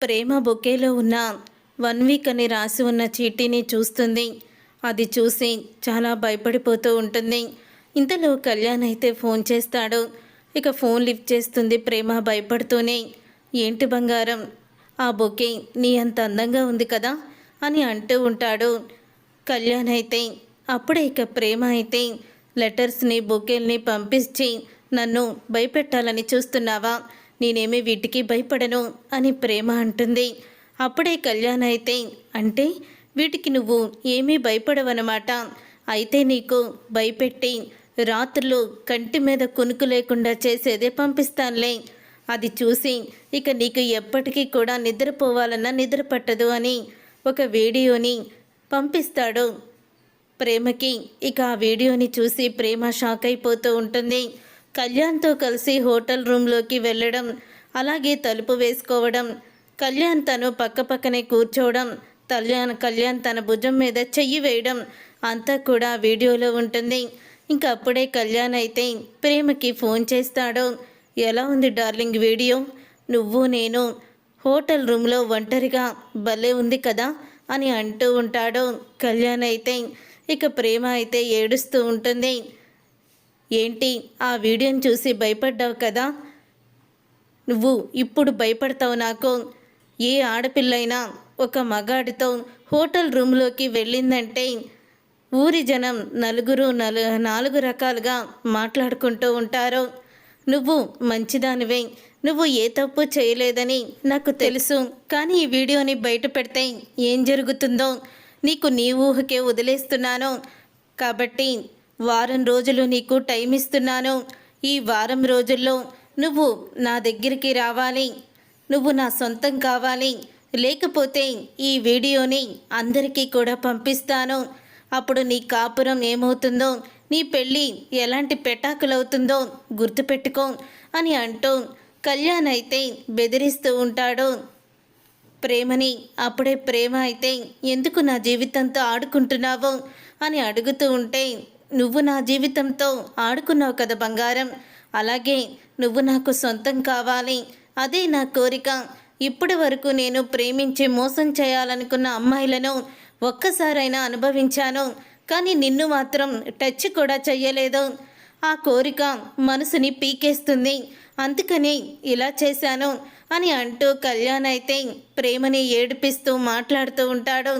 ప్రేమ బొకేలో ఉన్న one week అని రాసి ఉన్న చీటీని చూస్తుంది. అది చూసి చాలా భయపడిపోతూ ఉంటుంది. ఇంతలో కళ్యాణ్ అయితే ఫోన్ చేస్తాడు. ఇక ఫోన్ లిఫ్ట్ చేస్తుంది ప్రేమ భయపడుతూనే. ఏంటి బంగారం? ఆ బొకే నీ అంత అందంగా ఉంది కదా? అని అంటూ ఉంటాడు. కళ్యాణ్ అయితే అప్పుడే ఇక ప్రేమ అయితే లెటర్స్ని బొకేల్ని పంపించి నన్ను భయపెట్టాలని చూస్తున్నావా? నేనేమి వీటికి భయపడను అని ప్రేమ అంటుంది. అప్పుడే కళ్యాణ్ అయితే అంటే వీటికి నువ్వు ఏమీ భయపడవన్నమాట అయితే నీకు భయపెట్టి రాత్రులు కంటి మీద కునుకు లేకుండా చేసేదే పంపిస్తానులే. అది చూసి ఇక నీకు ఎప్పటికీ కూడా నిద్రపోవాలన్నా నిద్ర పట్టదు అని ఒక వీడియోని పంపిస్తాడు. ప్రేమకి ఇక ఆ వీడియోని చూసి ప్రేమ షాక్ అయిపోతూ ఉంటుంది. కళ్యాణ్తో కలిసి హోటల్ రూమ్లోకి వెళ్ళడం అలాగే తలుపు వేసుకోవడం కళ్యాణ్ తను పక్కపక్కనే కూర్చోవడం కళ్యాణ్ కళ్యాణ్ తన భుజం మీద చెయ్యి వేయడం అంతా కూడా వీడియోలో ఉంటుంది. ఇంకా అప్పుడే కళ్యాణ్ అయితే ప్రేమకి ఫోన్ చేస్తాడు. ఎలా ఉంది డార్లింగ్ వీడియో? నువ్వు నేను హోటల్ రూమ్లో ఒంటరిగా భలే ఉంది కదా అని అంటూ ఉంటాడు కళ్యాణ్ అయితే. ఇక ప్రేమ అయితే ఏడుస్తూ ఉంటుంది. ఏంటి? ఆ వీడియోని చూసి భయపడ్డావు కదా? నువ్వు ఇప్పుడు భయపడతావు నాకు. ఏ ఆడపిల్లైనా ఒక మగాడితో హోటల్ రూమ్లోకి వెళ్ళిందంటే ఊరి జనం నలుగురు నలు నాలుగు రకాలుగా మాట్లాడుకుంటూ ఉంటారు. నువ్వు మంచిదానివే. నువ్వు ఏ తప్పు చేయలేదని నాకు తెలుసు. కానీ ఈ వీడియోని బయట పెడితే ఏం జరుగుతుందో నీకు నీ ఊహకే వదిలేస్తున్నాను. కాబట్టి వారం రోజులు నీకు టైం ఇస్తున్నాను. ఈ వారం రోజుల్లో నువ్వు నా దగ్గరికి రావాలి. నువ్వు నా సొంతం కావాలి. లేకపోతే ఈ వీడియోని అందరికీ కూడా పంపిస్తాను. అప్పుడు నీ కాపురం ఏమవుతుందో నీ పెళ్ళి ఎలాంటి పెటాకులవుతుందో గుర్తుపెట్టుకో అని అంటూ కళ్యాణ్ అయితే బెదిరిస్తూ ఉంటాడు. ప్రేమని అప్పుడే ప్రేమ అయితే ఎందుకు నా జీవితంతో ఆడుకుంటున్నావు అని అడుగుతూ ఉంటే నువ్వు నా జీవితంతో ఆడుకున్నావు కదా బంగారం. అలాగే నువ్వు నాకు సొంతం కావాలి. అదే నా కోరిక. ఇప్పటి వరకు నేను ప్రేమించి మోసం చేయాలనుకున్న అమ్మాయిలను ఒక్కసారైనా అనుభవించాను. కానీ నిన్ను మాత్రం టచ్ కూడా చెయ్యలేదు. ఆ కోరిక మనసుని పీకేస్తుంది. అందుకని ఇలా చేశాను అని అంటూ కళ్యాణ్ అయితే ప్రేమని ఏడిపిస్తూ మాట్లాడుతూ ఉంటాడు.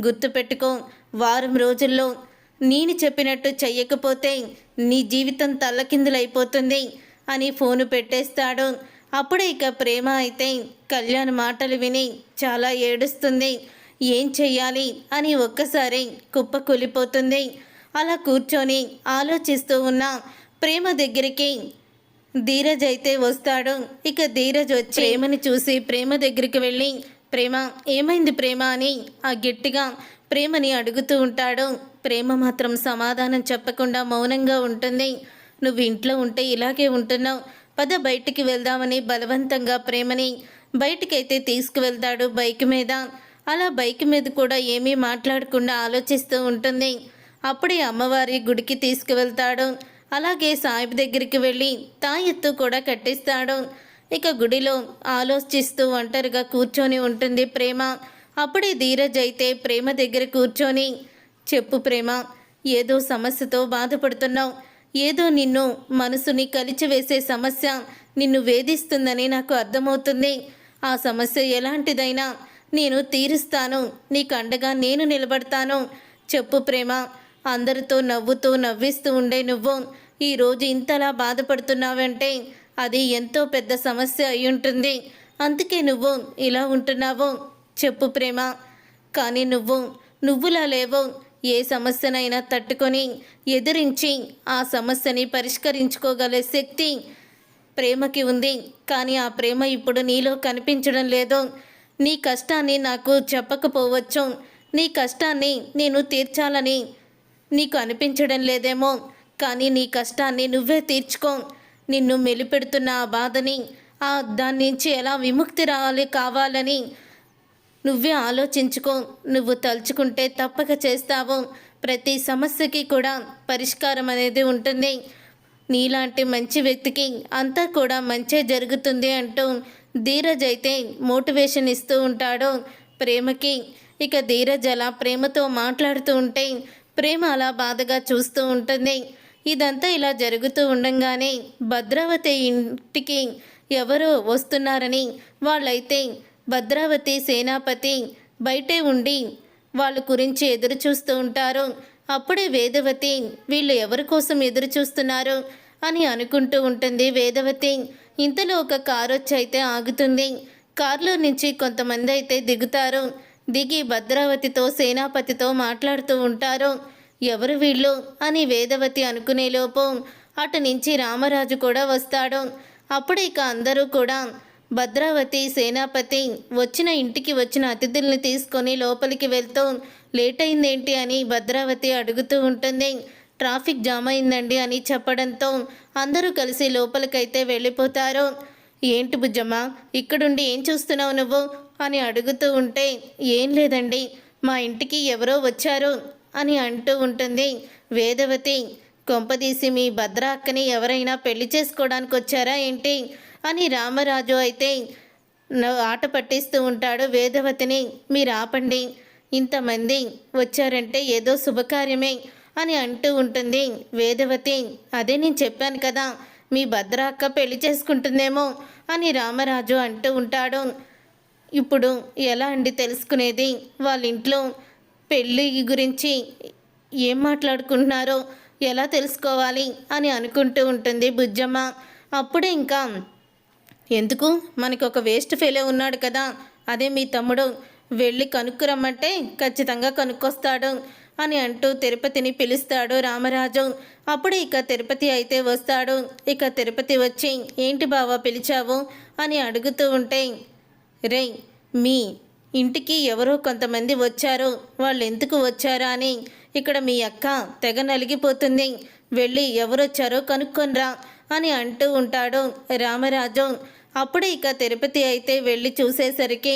గుర్తుపెట్టుకో వారం రోజుల్లో నేను చెప్పినట్టు చెయ్యకపోతే నీ జీవితం తల్లకిందులైపోతుంది అని ఫోను పెట్టేస్తాడు. అప్పుడే ఇక ప్రేమ అయితే కళ్యాణ్ మాటలు విని చాలా ఏడుస్తుంది. ఏం చెయ్యాలి అని ఒక్కసారి కుప్ప కూలిపోతుంది. అలా కూర్చొని ఆలోచిస్తూ ఉన్న ప్రేమ దగ్గరికి ధీరజ్ అయితే వస్తాడు. ఇక ధీరజ్ వచ్చి ప్రేమని చూసి ప్రేమ దగ్గరికి వెళ్ళి ప్రేమ ఏమైంది ప్రేమ? అని ఆ గట్టిగా ప్రేమని అడుగుతూ ఉంటాడు. ప్రేమ మాత్రం సమాధానం చెప్పకుండా మౌనంగా ఉంటుంది. నువ్వు ఇంట్లో ఉంటే ఇలాగే ఉంటున్నావు. పద బయటికి వెళ్దామని బలవంతంగా ప్రేమని బయటికైతే తీసుకువెళ్తాడు బైక్ మీద. అలా బైక్ మీద కూడా ఏమీ మాట్లాడకుండా ఆలోచిస్తూ ఉంటుంది. అప్పుడే అమ్మవారి గుడికి తీసుకువెళ్తాడు. అలాగే సాయిబ్ దగ్గరికి వెళ్ళి తాయెత్తు కూడా కట్టిస్తాడు. ఇక గుడిలో ఆలోచిస్తూ ఒంటరిగా కూర్చొని ఉంటుంది ప్రేమ. అప్పుడే ధీరజ్ అయితే ప్రేమ దగ్గర కూర్చొని చెప్పు ప్రేమ ఏదో సమస్యతో బాధపడుతున్నావు. ఏదో నిన్ను మనసుని కలిచివేసే సమస్య నిన్ను వేధిస్తుందని నాకు అర్థమవుతుంది. ఆ సమస్య ఎలాంటిదైనా నేను తీరుస్తాను నీకు అండగా నేను నిలబడతాను. చెప్పు ప్రేమ అందరితో నవ్వుతూ నవ్విస్తూ ఉండే నువ్వు ఈరోజు ఇంతలా బాధపడుతున్నావంటే అది ఎంతో పెద్ద సమస్య అయి ఉంటుంది. అందుకే నువ్వు ఇలా ఉంటున్నావు. చెప్పు ప్రేమ కానీ నువ్వు నువ్వులా లేవు. ఏ సమస్యనైనా తట్టుకొని ఎదిరించి ఆ సమస్యని పరిష్కరించుకోగల శక్తి ప్రేమకి ఉంది. కానీ ఆ ప్రేమ ఇప్పుడు నీలో కనిపించడం లేదు. నీ కష్టాన్ని నాకు చెప్పకపోవచ్చు. నీ కష్టాన్ని నేను తీర్చాలని నీకు అనిపించడం లేదేమో. కానీ నీ కష్టాన్ని నువ్వే తీర్చుకో. నిన్ను మెలిపెడుతున్న ఆ బాధని ఆ దాని నుంచి ఎలా విముక్తి రావాలి కావాలని నువ్వే ఆలోచించుకో నువ్వు తలుచుకుంటే తప్పక చేస్తావు. ప్రతి సమస్యకి కూడా పరిష్కారం అనేది ఉంటుంది. నీలాంటి మంచి వ్యక్తికి అంతా కూడా మంచే జరుగుతుంది అంటూ ధీరజ్ అయితే మోటివేషన్ ఇస్తూ ఉంటాడు. ప్రేమకి ఇక ధీరజ్ అలా ప్రేమతో మాట్లాడుతూ ఉంటే ప్రేమ అలా బాధగా చూస్తూ ఉంటుంది. ఇదంతా ఇలా జరుగుతూ ఉండంగానే భద్రావతి ఇంటికి ఎవరో వస్తున్నారని వాళ్ళైతే భద్రావతి సేనాపతి బయటే ఉండి వాళ్ళ గురించి ఎదురు చూస్తూ ఉంటారు. అప్పుడే వేదవతి వీళ్ళు ఎవరి కోసం ఎదురు చూస్తున్నారు అని అనుకుంటూ ఉంటుంది వేదవతి. ఇంతలో ఒక కారు వచ్చి అయితే ఆగుతుంది. కారులో నుంచి కొంతమంది అయితే దిగుతారు. దిగి భద్రావతితో సేనాపతితో మాట్లాడుతూ ఉంటారు. ఎవరు వీళ్ళు అని వేదవతి అనుకునేలోపు అటు నుంచి రామరాజు కూడా వస్తాడు. అప్పుడు ఇక అందరూ కూడా భద్రావతి సేనాపతి వచ్చిన ఇంటికి వచ్చిన అతిథుల్ని తీసుకొని లోపలికి వెళ్తూ లేట్ అయిందేంటి అని భద్రావతి అడుగుతూ ఉంటుంది. ట్రాఫిక్ జామ్ అయిందండి అని చెప్పడంతో అందరూ కలిసి లోపలికైతే వెళ్ళిపోతారు. ఏంటి బుజ్జమ్మ ఇక్కడుండి ఏం చూస్తున్నావు నువ్వు? అని అడుగుతూ ఉంటే ఏం లేదండి మా ఇంటికి ఎవరో వచ్చారు అని అంటూ ఉంటుంది. వేదవతి కొంపదీసి మీ భద్ర అక్కని ఎవరైనా పెళ్ళి చేసుకోవడానికి వచ్చారా ఏంటి? అని రామరాజు అయితే ఆట పట్టిస్తూ ఉంటాడు. వేదవతిని మీరు ఆపండి. ఇంతమంది వచ్చారంటే ఏదో శుభకార్యమే అని అంటూ ఉంటుంది. వేదవతి అదే నేను చెప్పాను కదా మీ భద్రాక్క పెళ్ళి చేసుకుంటుందేమో అని రామరాజు అంటూ ఉంటాడు. ఇప్పుడు ఎలా అండి తెలుసుకునేది? వాళ్ళ ఇంట్లో పెళ్ళి గురించి ఏం మాట్లాడుకుంటున్నారో ఎలా తెలుసుకోవాలి అని అనుకుంటూ ఉంటుంది బుజ్జమ్మ. అప్పుడే ఇంకా ఎందుకు? మనకి ఒక వేస్ట్ ఫెయిలే ఉన్నాడు కదా. అదే మీ తమ్ముడు. వెళ్ళి కనుక్కురమ్మంటే ఖచ్చితంగా కనుక్కొస్తాడు అని అంటూ తిరుపతిని పిలుస్తాడు రామరాజు. అప్పుడు ఇక తిరుపతి అయితే వస్తాడు. ఇక తిరుపతి వచ్చి ఏంటి బావా పిలిచావు? అని అడుగుతూ ఉంటే రే మీ ఇంటికి ఎవరో కొంతమంది వచ్చారు. వాళ్ళు ఎందుకు వచ్చారా అని. ఇక్కడ మీ అక్క తెగ నలిగిపోతుంది. వెళ్ళి ఎవరొచ్చారో కనుక్కొనిరా అని అంటూ ఉంటాడు రామరాజు. అప్పుడు ఇక తిరుపతి అయితే వెళ్ళి చూసేసరికి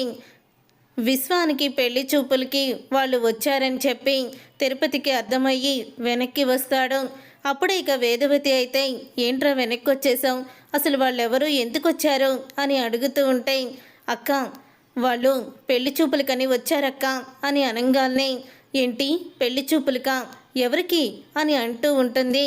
విశ్వానికి పెళ్ళి చూపులకి వాళ్ళు వచ్చారని చెప్పి తిరుపతికి అర్థమయ్యి వెనక్కి వస్తాడు. అప్పుడు ఇక వేదవతి అయితే ఏంట్రా వెనక్కి వచ్చేసాం అసలు వాళ్ళెవరు? ఎందుకు వచ్చారు? అని అడుగుతూ ఉంటే అక్క వాళ్ళు పెళ్ళి చూపులకని వచ్చారక్క అని అనగానే ఏంటి? పెళ్ళి చూపులకా? ఎవరికి? అని అంటూ ఉంటుంది.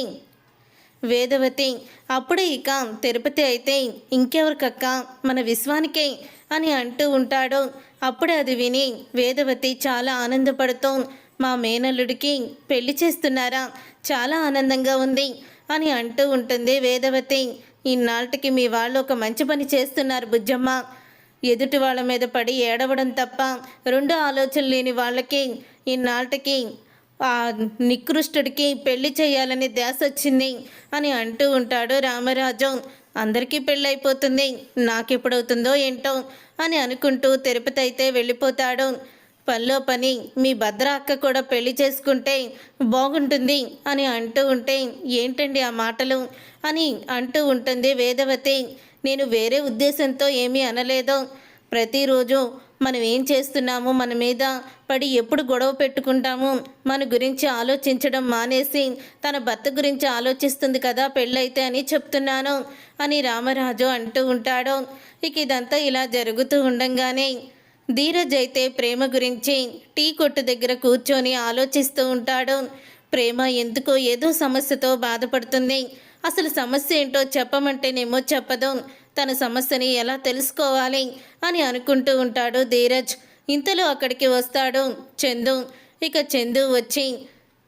వేదవతి అప్పుడే ఇక తిరుపతి అయితే ఇంకెవరికక్క? మన విశ్వానికే? అని అంటూ ఉంటాడు. అప్పుడే అది విని వేదవతి చాలా ఆనందపడుతూ మా మేనల్లుడికి పెళ్ళి చేస్తున్నారా? చాలా ఆనందంగా ఉంది అని అంటూ ఉంటుంది వేదవతి. ఇన్నాళ్ళకి మీ వాళ్ళు ఒక మంచి పని చేస్తున్నారు బుజ్జమ్మ. ఎదుటి వాళ్ళ మీద పడి ఏడవడం తప్ప రెండు ఆలోచన లేని వాళ్ళకి ఇన్నాళ్ళకి నికృష్టుడికి పెళ్ళి చేయాలని ధ్యాస వచ్చింది అని అంటూ ఉంటాడు రామరాజు. అందరికీ పెళ్ళైపోతుంది. నాకెప్పుడవుతుందో ఏంటో అని అనుకుంటూ తిరుపతి అయితే వెళ్ళిపోతాడు. పనిలో పని మీ భద్ర అక్క కూడా పెళ్ళి చేసుకుంటే బాగుంటుంది అని అంటూ ఉంటే ఏంటండి ఆ మాటలు? అని అంటూ ఉంటుంది వేదవతి. నేను వేరే ఉద్దేశంతో ఏమీ అనలేదు. ప్రతిరోజు మనం ఏం చేస్తున్నాము మన మీద పడి ఎప్పుడు గొడవ పెట్టుకుంటాము మన గురించి ఆలోచించడం మానేసి తన భర్త గురించి ఆలోచిస్తుంది కదా పెళ్ళైతే అని చెప్తున్నాను అని రామరాజు అంటూ ఉంటాడు. ఇక ఇదంతా ఇలా జరుగుతూ ఉండంగానే ధీరజ్ అయితే ప్రేమ గురించి టీ కొట్టు దగ్గర కూర్చొని ఆలోచిస్తూ ఉంటాడు. ప్రేమ ఎందుకో ఏదో సమస్యతో బాధపడుతుంది. అసలు సమస్య ఏంటో చెప్పమంటేనేమో చెప్పదు. తన సమస్యని ఎలా తెలుసుకోవాలి అని అనుకుంటూ ఉంటాడు ధీరజ్. ఇంతలో అక్కడికి వస్తాడు చందు. ఇక చందు వచ్చి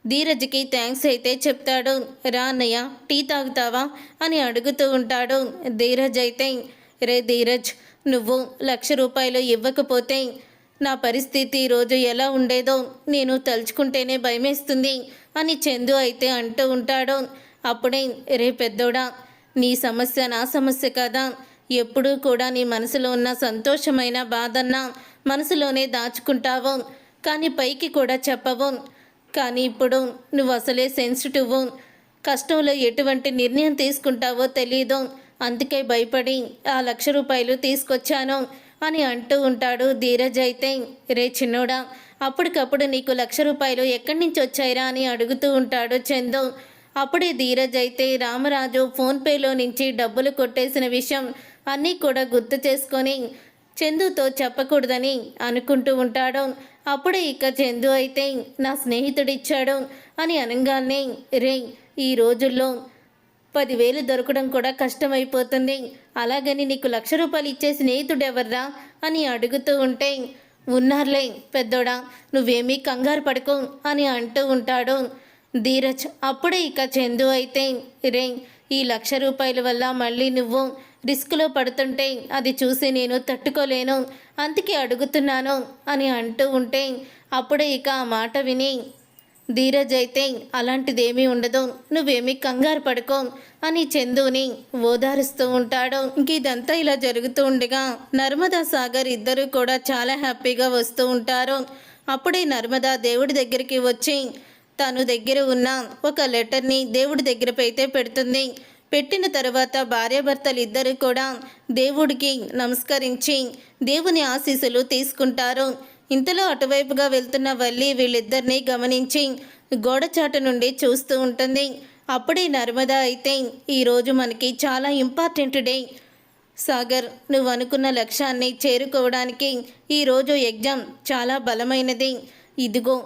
ధీరజ్కి థ్యాంక్స్ అయితే చెప్తాడు. రా అన్నయ్య టీ తాగుతావా? అని అడుగుతూ ఉంటాడు ధీరజ్ అయితే. రే ధీరజ్ నువ్వు లక్ష రూపాయలు ఇవ్వకపోతే నా పరిస్థితి ఈరోజు ఎలా ఉండేదో నేను తలుచుకుంటేనే భయమేస్తుంది అని చందు అయితే అంటూ ఉంటాడు. అప్పుడే రే పెద్దోడా నీ సమస్య నా సమస్య కదా. ఎప్పుడూ కూడా నీ మనసులో ఉన్న సంతోషమైన బాధన్న మనసులోనే దాచుకుంటావు. కానీ పైకి కూడా చెప్పవు. కానీ ఇప్పుడు నువ్వు అసలే సెన్సిటివ్ కష్టంలో ఎటువంటి నిర్ణయం తీసుకుంటావో తెలీదు. అందుకే భయపడి ఆ లక్ష రూపాయలు తీసుకొచ్చాను అని అంటూ ఉంటాడు ధీరజ్ అయితే. రే చిన్నోడా అప్పటికప్పుడు నీకు లక్ష రూపాయలు ఎక్కడి నుంచి వచ్చాయిరా? అని అడుగుతూ ఉంటాడు చందు. అప్పుడే ధీరజ్ అయితే రామరాజు ఫోన్పేలో నుంచి డబ్బులు కొట్టేసిన విషయం అన్నీ కూడా గుర్తు చేసుకొని చందుతో చెప్పకూడదని అనుకుంటూ ఉంటాడు. అప్పుడే ఇక చందు అయితే నా స్నేహితుడిచ్చాడు అని అనగానే రే ఈ రోజుల్లో పదివేలు దొరకడం కూడా కష్టమైపోతుంది. అలాగని నీకు లక్ష రూపాయలు ఇచ్చే స్నేహితుడు ఎవర్రా అని అడుగుతూ ఉంటే ఉన్నారులే పెద్దోడా నువ్వేమీ కంగారు పడుకో అని అంటూ ఉంటాడు. ధీరజ్ అప్పుడే ఇక చందు అయితే రే ఈ లక్ష రూపాయల వల్ల మళ్ళీ నువ్వు రిస్క్లో పడుతుంటే అది చూసి నేను తట్టుకోలేను అందుకే అడుగుతున్నాను అని అంటూ ఉంటే అప్పుడే ఇక ఆ మాట విని ధీరజ్ అయితే అలాంటిదేమీ ఉండదు నువ్వేమీ కంగారు పడుకో అని చందుని ఓదారుస్తూ ఉంటాడు. ఇంక ఇదంతా ఇలా జరుగుతూ ఉండగా నర్మదా సాగర్ ఇద్దరూ కూడా చాలా హ్యాపీగా వస్తూ ఉంటారు. అప్పుడే నర్మదా దేవుడి దగ్గరికి వచ్చి తను దగ్గర ఉన్న ఒక లెటర్ని దేవుడి దగ్గర అయితే పెడుతుంది. పెట్టిన తర్వాత భార్యాభర్తలు ఇద్దరు కూడా దేవుడికి నమస్కరించి దేవుని ఆశీస్సులు తీసుకుంటారు. ఇంతలో అటువైపుగా వెళ్తున్న వల్లి వీళ్ళిద్దరిని గమనించి గోడచాటు నుండి చూస్తూ ఉంటుంది. అప్పుడే నర్మదా అయితే ఈరోజు మనకి చాలా ఇంపార్టెంట్ డే. సాగర్ నువ్వు అనుకున్న లక్ష్యాన్ని చేరుకోవడానికి ఈరోజు ఎగ్జామ్ చాలా బలమైనది. ఇదిగో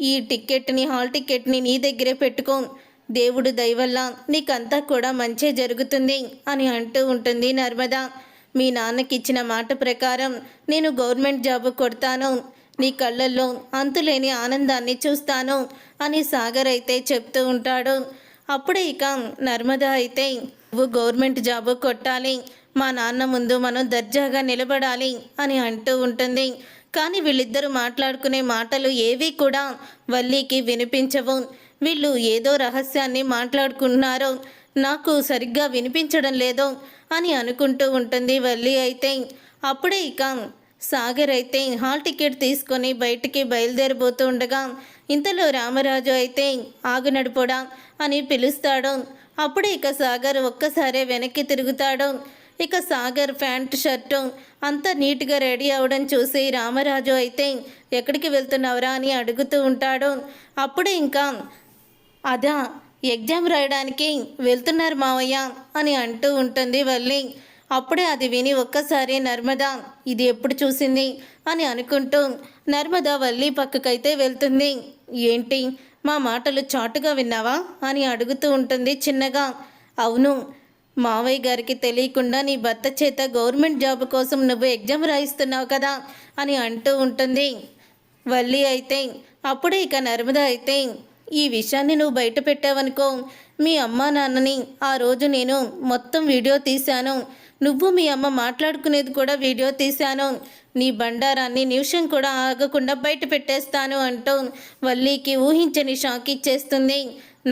ఈ టికెట్ని హాల్ టికెట్ని నీ దగ్గరే పెట్టుకో. దేవుడు దయవల్ల నీకంతా కూడా మంచే జరుగుతుంది అని అంటూ ఉంటుంది నర్మదా. మీ నాన్నకి ఇచ్చిన మాట ప్రకారం నేను గవర్నమెంట్ జాబ్ కొడతాను. నీ కళ్ళల్లో అంతులేని ఆనందాన్ని చూస్తాను అని సాగర్ అయితే చెప్తూ ఉంటాడు. అప్పుడే ఇక నర్మదా అయితే నువ్వు గవర్నమెంట్ జాబ్ కొట్టాలి. మా నాన్న ముందు మనం దర్జాగా నిలబడాలి అని అంటూ ఉంటుంది. కానీ వీళ్ళిద్దరూ మాట్లాడుకునే మాటలు ఏవీ కూడా వల్లీకి వినిపించవు. వీళ్ళు ఏదో రహస్యాన్ని మాట్లాడుకుంటున్నారో నాకు సరిగ్గా వినిపించడం లేదో అని అనుకుంటూ ఉంటుంది వల్లి అయితే. అప్పుడే ఇక సాగర్ అయితే హాల్ టికెట్ తీసుకొని బయటికి బయలుదేరిపోతూ ఉండగా ఇంతలో రామరాజు అయితే ఆగు నడిపోడా అని పిలుస్తాడు. అప్పుడే ఇక సాగర్ ఒక్కసారే వెనక్కి తిరుగుతాడు. ఇక సాగర్ ప్యాంట్ షర్టు అంతా నీట్గా రెడీ అవడం చూసి రామరాజు అయితే ఎక్కడికి వెళ్తున్నావురా? అని అడుగుతూ ఉంటాడు. అప్పుడే ఇంకా అదా ఎగ్జామ్ రాయడానికి వెళ్తున్నారు మావయ్య అని అంటూ ఉంటుంది వల్లి. అప్పుడే అది విని ఒక్కసారి నర్మద ఇది ఎప్పుడు చూసింది? అని అనుకుంటూ నర్మద వల్లి పక్కకైతే వెళ్తుంది. ఏంటి మా మాటలు చాటుగా విన్నావా? అని అడుగుతూ ఉంటుంది చిన్నగా. అవును మావయ్య గారికి తెలియకుండా నీ భర్త చేత గవర్నమెంట్ జాబ్ కోసం నువ్వు ఎగ్జామ్ రాయిస్తున్నావు కదా అని అంటూ ఉంటుంది. వల్లి అయితే అప్పుడే ఇక నర్మద అయితే ఈ విషయాన్ని నువ్వు బయట పెట్టావనుకో. మీ అమ్మ నాన్నని ఆ రోజు నేను మొత్తం వీడియో తీశాను. నువ్వు మీ అమ్మ మాట్లాడుకునేది కూడా వీడియో తీశాను. నీ బండారాన్ని నిమిషం కూడా ఆగకుండా బయట పెట్టేస్తాను అంటూ వల్లీకి ఊహించని షాక్ ఇచ్చేస్తుంది.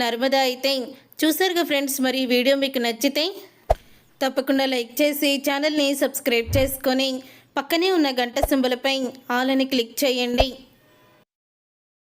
నర్మద అయితే చూసారుగా ఫ్రెండ్స్ మరి వీడియో మీకు నచ్చితే తప్పకుండా లైక్ చేసి ఛానల్ని సబ్స్క్రైబ్ చేసుకొని పక్కనే ఉన్న గంట సింబలపై ఆల్ అని క్లిక్ చేయండి.